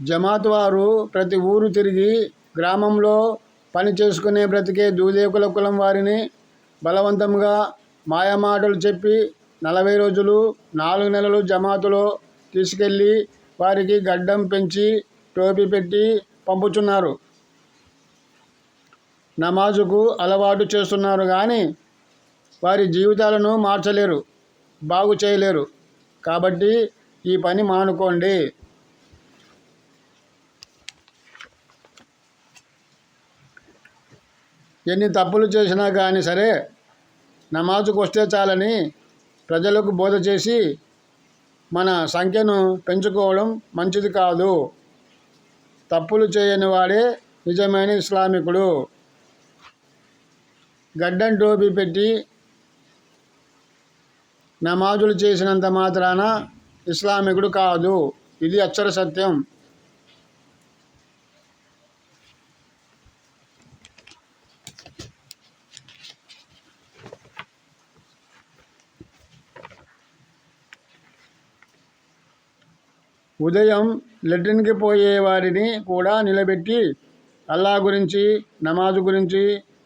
జమాత్ వారు ప్రతి ఊరు తిరిగి గ్రామంలో పని చేసుకునే బ్రతికే దూదేకుల కులం వారిని బలవంతంగా మాయమాటలు చెప్పి నలభై రోజులు నాలుగు నెలలు జమాతులో తీసుకెళ్ళి వారికి గడ్డం పెంచి టోపీ పెట్టి పంపుచున్నారు. నమాజుకు అలవాటు చేస్తున్నారు కానీ వారి జీవితాలను మార్చలేరు బాగు చేయలేరు. కాబట్టి ఈ పని మానుకోండి. ఎన్ని తప్పులు చేసినా కానీ సరే నమాజుకు వస్తే చాలని ప్రజలకు బోధ చేసి మన సంఖ్యను పెంచుకోవడం మంచిది కాదు. తప్పులు చేయని వాడే నిజమైన ఇస్లామికుడు. గడ్డం టోపీ పెట్టి నమాజులు చేసినంత మాత్రాన ఇస్లామికుడు కాదు. ఇది అక్షర సత్యం. ఉదయం లెట్రిన్కి పోయే వారిని కూడా నిలబెట్టి అల్లా గురించి నమాజు గురించి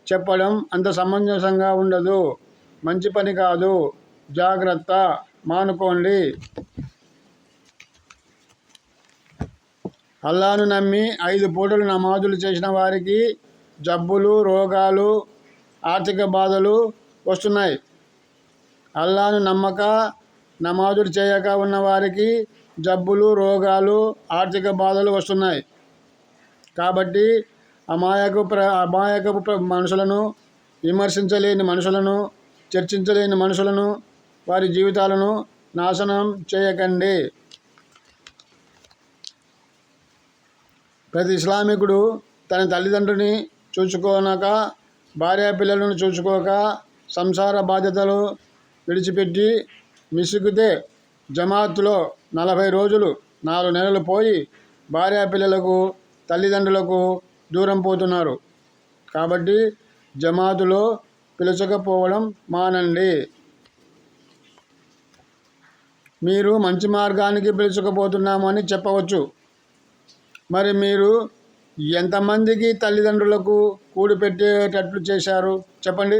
చెప్పడం అంత సమంజసంగా ఉండదు. మంచి పని కాదు. జాగ్రత్త. మానుకోండి. అల్లాను నమ్మి ఐదు పూటలు నమాజులు చేసిన వారికి జబ్బులు రోగాలు ఆర్థిక బాధలు వస్తున్నాయి. అల్లాను నమ్మక నమాజులు చేయక ఉన్న వారికి జబ్బులు రోగాలు ఆర్థిక బాధలు వస్తున్నాయి. కాబట్టి అమాయక ప్ర అమాయకపు మనుషులను విమర్శించలేని మనుషులను చర్చించలేని మనుషులను వారి జీవితాలను నాశనం చేయకండి. ప్రతి ఇస్లామికుడు తన తల్లిదండ్రుని చూసుకోనక భార్య పిల్లలను చూసుకోక సంసార బాధ్యతలు విడిచిపెట్టి మిసుగుతే జమాత్లో నలభై రోజులు నాలుగు నెలలు పోయి భార్య పిల్లలకు తల్లిదండ్రులకు దూరం పోతున్నారు. కాబట్టి జమాతులో పిలుచకపోవడం మానండి. మీరు మంచి మార్గానికి పిలుచుకుపోతున్నామని చెప్పవచ్చు. మరి మీరు ఎంతమందికి తల్లిదండ్రులకు కూడి పెట్టేటట్లు చేశారు? చెప్పండి.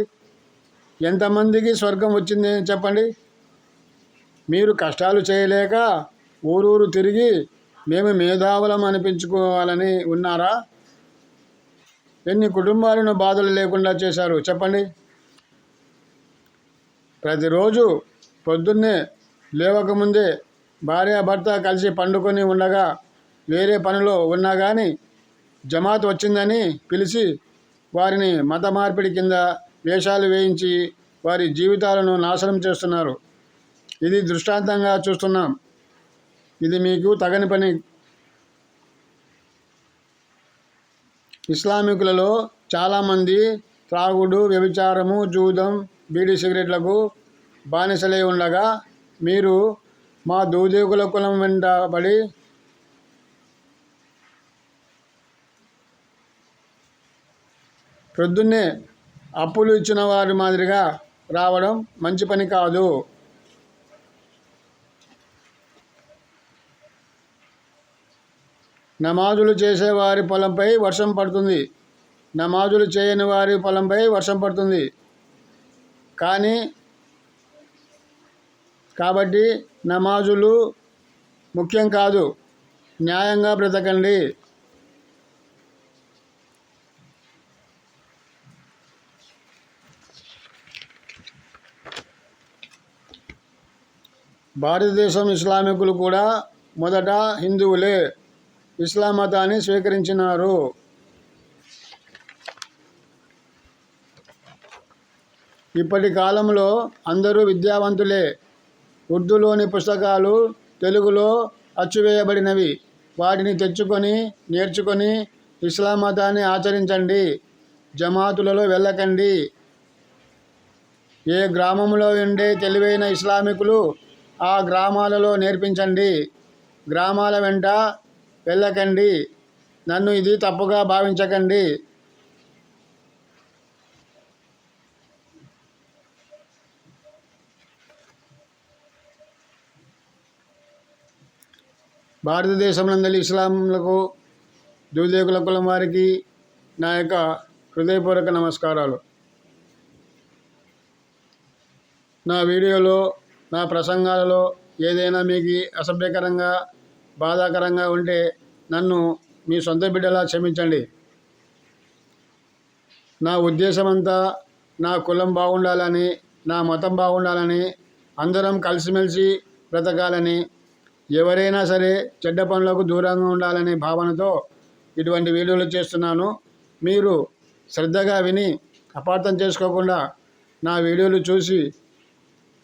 ఎంతమందికి స్వర్గం వచ్చింది? చెప్పండి. మీరు కష్టాలు చేయలేక ఊరూరు తిరిగి మేము మేధావులం అనిపించుకోవాలని ఉన్నారా? ఎన్ని కుటుంబాలను బాధలు లేకుండా చేశారు? చెప్పండి. ప్రతిరోజు పొద్దున్నే లేవకముందే భార్యాభర్త కలిసి పండుకొని ఉండగా వేరే పనిలో ఉన్నా కానీ జమాత్ వచ్చిందని పిలిచి వారిని మత మార్పిడి కింద వేషాలు వేయించి వారి జీవితాలను నాశనం చేస్తున్నారు. ఇది దృష్టాంతంగా చూస్తున్నాం. ఇది మీకు తగని పని. ఇస్లామికులలో చాలామంది త్రాగుడు వ్యభిచారము జూదం బీడీ సిగరెట్లకు బానిసలై ఉండగా మీరు మా దూదేకుల కులం వెంటబడి ప్రొద్దున్నే అప్పులు ఇచ్చిన వారి మాదిరిగా రావడం మంచి పని కాదు. నమాజులు చేసేవారి పొలంపై వర్షం పడుతుంది. నమాజులు చేయని వారి పొలంపై వర్షం పడుతుంది. కానీ కాబట్టి నమాజులు ముఖ్యం కాదు. న్యాయంగా బ్రతకండి. భారతదేశం ఇస్లామికులు కూడా మొదట హిందువులే. ఇస్లాం మతాన్ని స్వీకరించినారు. ఇప్పటి కాలంలో అందరూ విద్యావంతులే. ఉర్దూలోని పుస్తకాలు తెలుగులో అచ్చువేయబడినవి. వాటిని తెచ్చుకొని నేర్చుకొని ఇస్లాం మతాన్ని ఆచరించండి. జమాతులలో వెళ్ళకండి. ఏ గ్రామంలో ఉండే తెలివైన ఇస్లామికులు ఆ గ్రామాలలో నేర్పించండి. గ్రామాల వెంట వెళ్ళకండి. నన్ను ఇది తప్పుగా భావించకండి. భారతదేశంలోని ఇస్లాంలకు దూదేకుల కులం వారికి నా యొక్క హృదయపూర్వక నమస్కారాలు. నా వీడియోలో నా ప్రసంగాలలో ఏదైనా మీకు అసభ్యకరంగా బాధాకరంగా ఉంటే నన్ను మీ సొంత బిడ్డలా క్షమించండి. నా ఉద్దేశమంతా నా కులం బాగుండాలని నా మతం బాగుండాలని అందరం కలిసిమెలిసి బ్రతకాలని ఎవరైనా సరే చెడ్డ పనులకు దూరంగా ఉండాలనే భావనతో ఇటువంటి వీడియోలు చేస్తున్నాను. మీరు శ్రద్ధగా విని అపార్థం చేసుకోకుండా నా వీడియోలు చూసి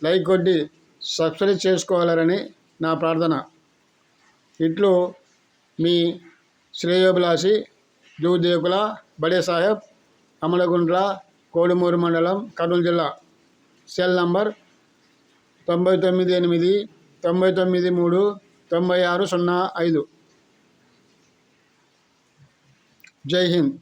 లైక్ కొట్టి సబ్స్క్రైబ్ చేసుకోవాలని నా ప్రార్థన. ఇట్లు మీ శ్రేయోభిలాషి జూదేకుల బడే సాహెబ్ అమలగుండ్ల కోడుమూరు మండలం కర్నూలు జిల్లా. సెల్ నంబర్ తొంభై తొమ్మిది ఎనిమిది తొంభై తొమ్మిది మూడు తొంభై ఆరు సున్నా ఐదు. జై హింద్.